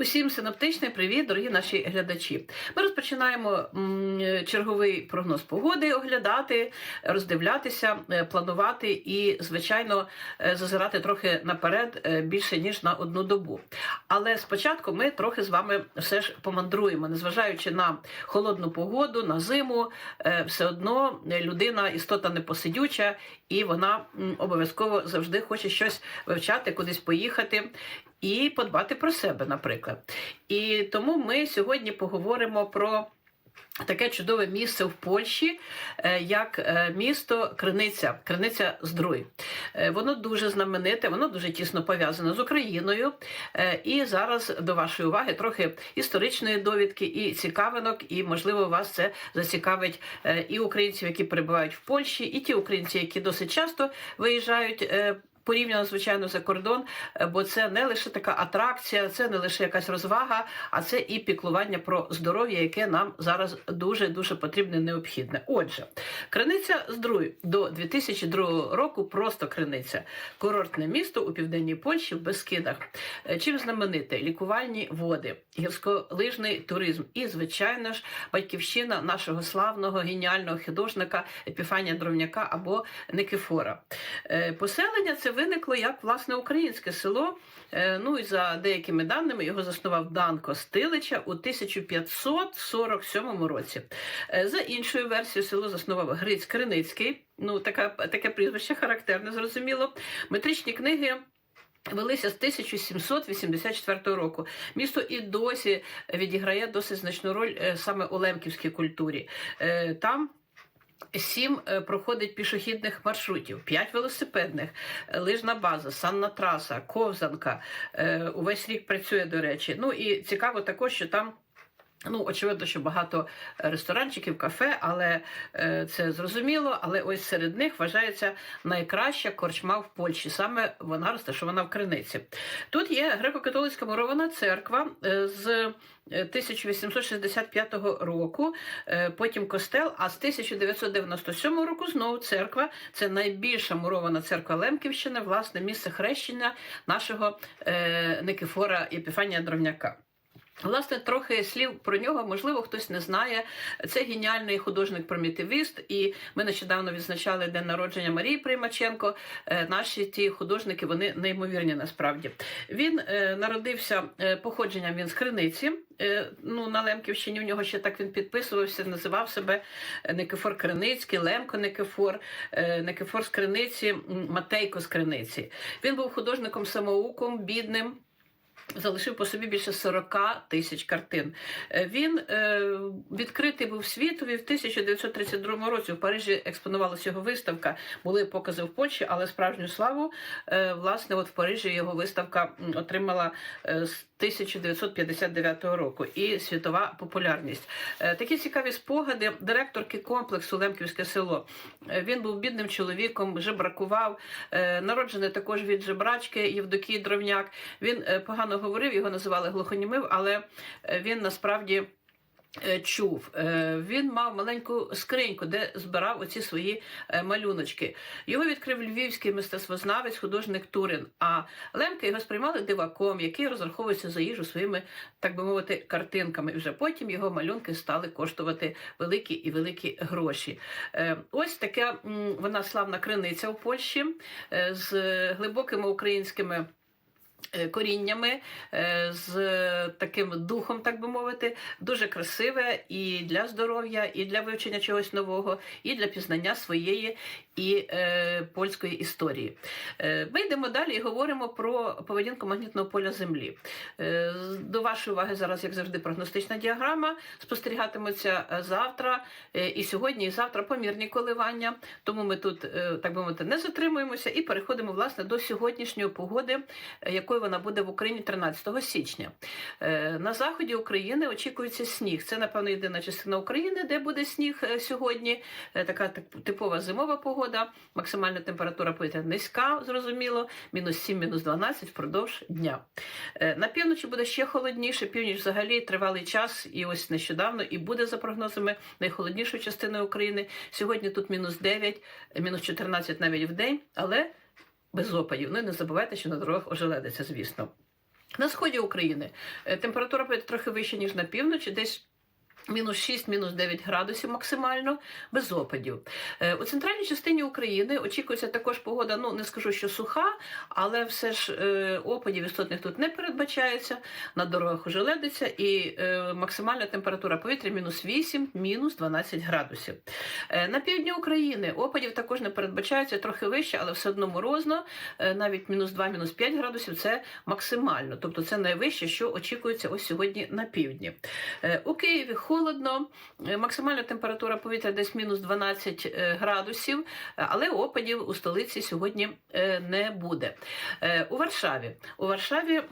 Усім синоптичний привіт, дорогі наші глядачі. Ми розпочинаємо черговий прогноз погоди, оглядати, роздивлятися, е, планувати і, звичайно, е, зазирати трохи наперед е, більше ніж на одну добу. Але спочатку ми трохи з вами все ж помандруємо, незважаючи на холодну погоду, на зиму, все одно людина істота непосидюча, і вона обов'язково завжди хоче щось вивчати, кудись поїхати і подбати про себе, наприклад. І тому ми сьогодні поговоримо про. Таке чудове місце в Польщі, е, як е, місто Криниця, Криниця Здруй. Е, Воно дуже знамените, воно дуже тісно пов'язане з Україною. І зараз до вашої уваги трохи історичної довідки і цікавинок, і можливо вас це зацікавить і українців, які перебувають в Польщі, і ті українці, які досить часто виїжджають. Порівняно, звичайно, за кордон, е, бо це не лише така атракція, це не лише якась розвага, а це і піклування про здоров'я, яке нам зараз дуже дуже потрібне необхідне. Отже, криниця Здруй до 2002 року просто криниця, курортне місто у південній Польщі в Бескидах. Е, Чим знамените лікувальні води, гірськолижний туризм і, звичайно ж, батьківщина нашого славного геніального художника Епіфанія Дровняка або Никифора. Е, Поселення це виникло як власне українське село. Е, Ну і за деякими даними його заснував Дан Костилича у 1547 році. Е, За іншою версією, село заснував Гриць Криницький. Ну, така, таке прізвище характерне, зрозуміло. Метричні книги. Велися з 1784 року. Місто і досі відіграє досить значну роль е, саме у лемківській культурі. Там Сім е, проходить пішохідних маршрутів, п'ять велосипедних, е, лижна база, санна траса, ковзанка. Е, Увесь рік працює, до речі. Ну і цікаво також, що там. Ну, очевидно, що багато ресторанчиків, кафе, але е, це зрозуміло. Але ось серед них вважається найкраща корчма в Польщі. Саме вона розташована в Криниці. Тут є греко-католицька мурована церква е, з е, 1865 року, е, потім костел, а з 1997 року знову церква. Це найбільша мурована церква Лемківщини, власне, місце хрещення нашого е, Никифора Єпіфанія Дровняка. Власне, трохи слів про нього, можливо, хтось не знає. Це геніальний художник-примітивіст, і ми нещодавно відзначали день народження Марії Приймаченко. Е, Наші ті художники вони неймовірні насправді. Він е, народився е, походженням він з Криниці. Ну, на Лемківщині в нього ще так він підписувався, називав себе Никифор Криницький, Лемко Никифор, Никифор з Криниці, Матейко з Криниці. Він був художником самоуком, бідним. Залишив по собі більше 40 тисяч картин. Е, Він е, відкритий був світові в 1932 році. В Парижі експонувалася його виставка. Були покази в Польщі, але справжню славу е, власне, от в Парижі його виставка отримала е, з 1959 року і світова популярність. Е, Такі цікаві спогади директорки комплексу Лемківське село. Е, Він був бідним чоловіком, жебракував, е, народжений також від жебрачки Євдокії Дровняк. Він е, погано говорив, його називали глухонімив, але е, він насправді. е, Чув, Е, він мав маленьку скриньку, де збирав оці свої малюночки. Його відкрив львівський мистецтвознавець, художник Турин. А Лемка його сприймали диваком, який розраховується за їжу своїми, так би мовити, картинками. І вже потім його малюнки стали коштувати великі і великі гроші. Ось така вона славна криниця в Польщі з глибокими українськими. Е, Коріннями е, з таким духом, так би мовити, дуже красиве і для здоров'я, і для вивчення чогось нового, і для пізнання своєї і е, польської історії. Е, ми йдемо далі і говоримо про поведінку магнітного поля Землі. Е, до вашої уваги зараз, як завжди, прогностична діаграма. Спостерігатимуться е, завтра е, і сьогодні, і завтра помірні коливання. Тому ми тут, е, так би мовити, не затримуємося і переходимо власне до сьогоднішньої погоди, е, якою вона буде в Україні 13 січня. Е, На заході України очікується сніг. Це, напевно, єдина частина України, де буде сніг е, сьогодні. Е, Така типова зимова погода. Максимальна температура повітря низька, зрозуміло, мінус 7, мінус 12 впродовж дня. На півночі буде ще холодніше. Північ взагалі тривалий час, і ось нещодавно і буде за прогнозами найхолоднішою частиною України. Сьогодні тут мінус 9, е, мінус 14 навіть в день, але без опадів. Ну і не забувайте, що на дорогах ожеледиться, звісно. На сході України е, температура буде трохи вища, ніж на півночі, десь. Мінус 6, мінус 9 градусів максимально без опадів. Е, У центральній частині України очікується також погода. Ну не скажу, що суха, але все ж е, опадів істотних тут не передбачається. На дорогах уже ледиться, і е, максимальна температура повітря мінус 8, мінус 12 градусів. На півдні України опадів також не передбачається трохи вище, але все одно морозно. Навіть мінус 2, мінус 5 градусів це максимально. Тобто це найвище, що очікується ось сьогодні на півдні. У Києві холодно, е, максимальна температура повітря десь мінус 12 е, градусів, але опадів у столиці сьогодні е, не буде. У Варшаві у Варшаві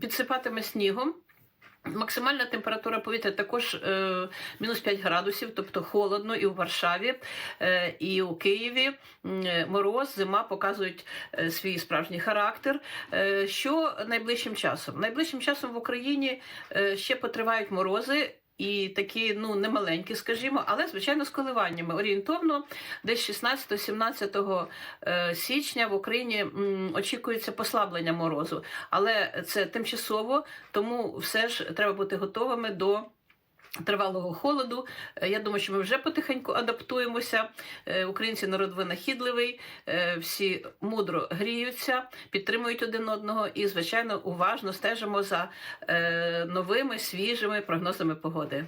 підсипатиме снігом. Максимальна температура повітря також мінус 5 градусів, тобто холодно і у Варшаві, і у Києві мороз, зима показують свій справжній характер. Що найближчим часом? Найближчим часом в Україні ще потривають морози. І такі, ну не маленькі, скажімо, але звичайно з коливаннями. Орієнтовно, десь 16-17 е, січня в Україні очікується послаблення морозу, але це тимчасово, тому все ж треба бути готовими до. Тривалого холоду. Е, Я думаю, що ми вже потихеньку адаптуємося. Е, Українці народ винахідливий, е, всі мудро гріються, підтримують один одного і, звичайно, уважно стежимо за новими свіжими прогнозами погоди.